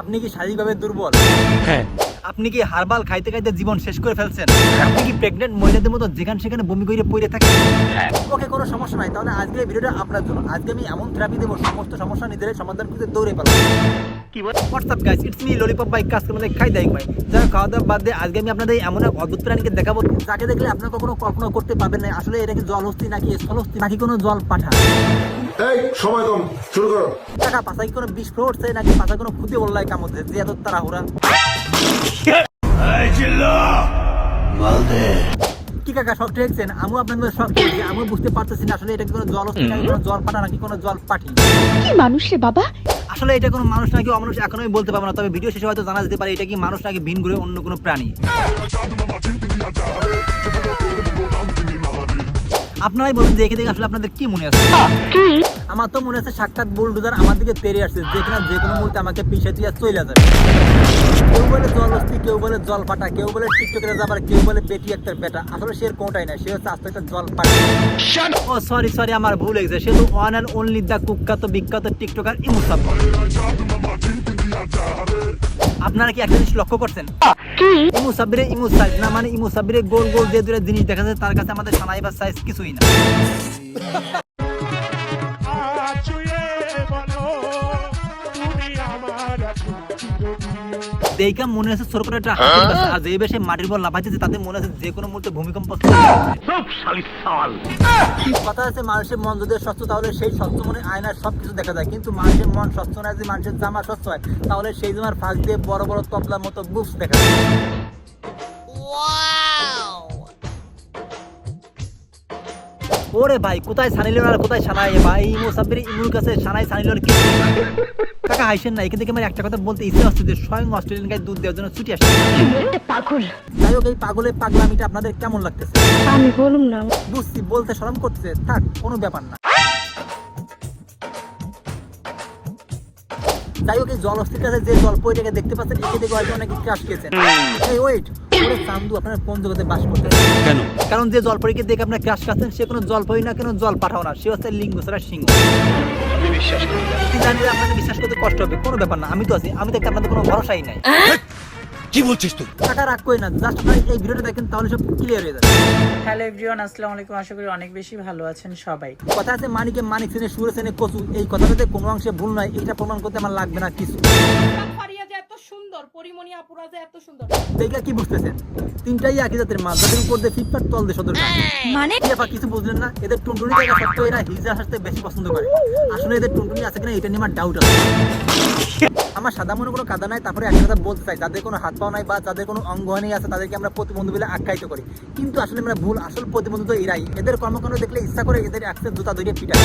আপনি কি শারীরিকভাবে দুর্বল? হ্যাঁ। আপনি কি হারবাল খাইতে খাইতে জীবন শেষ করে ফেলছেন? আপনি কি প্রেগনেন্ট মহিলাদের মতো যেখানে সেখানে বমি করে পড়ে থাকেন? হ্যাঁ। ওকে কোনো সমস্যা নাই। তাহলে আজকে ভিডিওটা আপনার জন্য। আজকে আমি এমন থেরাপি দেবো সমস্ত সমস্যা নিজের সমাধান করতে দৌড়ে পারব কি বল WhatsApp guys it's me lollipop bike কাজ করে খাই ভাই। যারা খাওয়া দাওয়া বাদ দিয়ে আজকে আমি আপনাদের এমন এক অদ্ভুত প্রাণীকে দেখাবো যাকে দেখলে আপনার কখনো কল্পনা করতে পারবেন না। আসলে এটা কি জল হস্তি নাকি স্থল হস্তি নাকি কোনো জল পাঠা এই সময় কম শুরু করো। টাকা কোনো বিষ ফ্লোটছে নাকি পাশায় কোনো খুদে বললাই কামড়ছে যে এত তাড়াহুড়া। কি কাকা সব ঠেকছেন আমিও আপনাদের ঠেকছি আমিও বুঝতে পারতেছি না আসলে এটা কি কোনো জল কোনো জল পাঠা নাকি কোনো জল পাঠি কি মানুষ রে বাবা? আসলে এটা কোনো মানুষ নাকি অমানুষ এখন আমি বলতে পারব না তবে ভিডিও শেষে হয়তো জানা যেতে পারে এটা কি মানুষ নাকি ভিন ঘুরে অন্য কোনো প্রাণী। আপনারাই বলুন দেখে দেখে আসলে আপনাদের কি মনে আছে? আমার তো মনে হচ্ছে সাক্ষাৎ বুলডোজার আমার দিকে তেরে আসছে যেখানে যে কোনো মুহূর্তে আমাকে পিছিয়ে দিয়ে চলে যাবে। কেউ বলে জল অস্থি কেউ বলে জল ফাটা কেউ বলে টিকটকের যাবার কেউ বলে বেটি একটা বেটা আসলে সে কোনটাই না সে হচ্ছে আস্তে একটা জল পাটা। ও সরি সরি আমার ভুল হয়ে গেছে সে তো ওয়ান অ্যান্ড অনলি দ্য কুখ্যাত বিখ্যাত টিকটকার ইমুসাব। আপনারা কি একটা জিনিস লক্ষ্য করছেন? ইমু সাব্বিরে ইমু সাইজ না মানে ইমু সাব্বিরে গোল গোল যে দুটো জিনিস দেখা যায় তার কাছে আমাদের সানাই বা সাইজ কিছুই না। দেখা মনে হচ্ছে ছোট করে একটা আর যে বেশে মাটির বল যে তাতে মনে হচ্ছে যে কোনো মুহূর্তে ভূমিকম্প কথা আছে মানুষের মন যদি স্বচ্ছ তাহলে সেই স্বচ্ছ মনে আয়নার সব কিছু দেখা যায়। কিন্তু মানুষের মন স্বচ্ছ না যদি মানুষের জামা স্বচ্ছ হয় তাহলে সেই জামার ফাঁক দিয়ে বড় বড় তবলার মতো বুকস দেখা যায়। ওরে ভাই কোথায় সানিল আর কোথায় সানাই? ভাই ইমো সাব্বির ইমুর কাছে সানাই সানিল কি? কাকা হাইছেন না এখান থেকে আমার একটা কথা বলতে ইচ্ছে হচ্ছে যে স্বয়ং অস্ট্রেলিয়ান গায়ে দুধ দেওয়ার জন্য ছুটি আসছে। পাগল। যাই হোক এই পাগলের পাগলামিটা আপনাদের কেমন লাগতেছে? আমি বলুম না। বুঝছি বলতে শরম করতেছে। থাক কোনো ব্যাপার না। যাই হোক এই জল অস্থির কাছে যে জল পইটাকে দেখতে পাচ্ছেন একে দেখে হয়তো অনেকে ক্রাশ খেয়েছেন। এই ওয়েট চান্দু আপনার কোন জগতে বাস করতে কেন? কারণ যে জলপরীকে দেখে আপনার ক্রাশ খাচ্ছেন সে কোনো জলপরি না কেন জল পাঠাও না। সে হচ্ছে লিঙ্গ ছাড়া সিংহ। আমি বিশ্বাস করি জানি আপনাকে বিশ্বাস করতে কষ্ট হবে কোনো ব্যাপার না আমি তো আছি আমি দেখতে আপনাদের কোনো ভরসাই নাই। কি বলছিস তুই? টাকা রাগ করি না জাস্ট আপনারা এই ভিডিওটা দেখেন তাহলে সব ক্লিয়ার হয়ে যাবে। হ্যালো এভরিওয়ান আসসালামু আলাইকুম আশা করি অনেক বেশি ভালো আছেন সবাই। কথা আছে মানিকে মানিক সেনে সুরে সেনে কচু এই কথাটাতে কোনো অংশে ভুল নয় এটা প্রমাণ করতে আমার লাগবে না কিছু। সুন্দর পরিমণি আপুরা যে এত সুন্দর। দেখলে কি বুঝতেছেন? তিনটাই একই জাতের মাছ যাদের উপর দিয়ে ফিটফাট তল দিয়ে সদর মানে? ব্যাপার কিছু বুঝলেন না? এদের টুনটুনি জায়গা সত্ত্বেও এরা হাসতে বেশি পছন্দ করে। আসলে এদের টুনটুনি আছে কিনা এটা নিয়ে আমার ডাউট আছে। আমার সাদা মনে কোনো কাদা নাই তারপরে একটা কথা বলতে চাই। যাদের কোনো হাত পাও নাই বা যাদের কোনো অঙ্গহানি আছে তাদেরকে আমরা প্রতিবন্ধু বলে আখ্যায়িত করি। কিন্তু আসলে আমরা ভুল আসল প্রতিবন্ধু তো এরাই। এদের কর্মকাণ্ড দেখলে ইচ্ছা করে এদের একসাথে জুতা ধরিয়ে পিটাই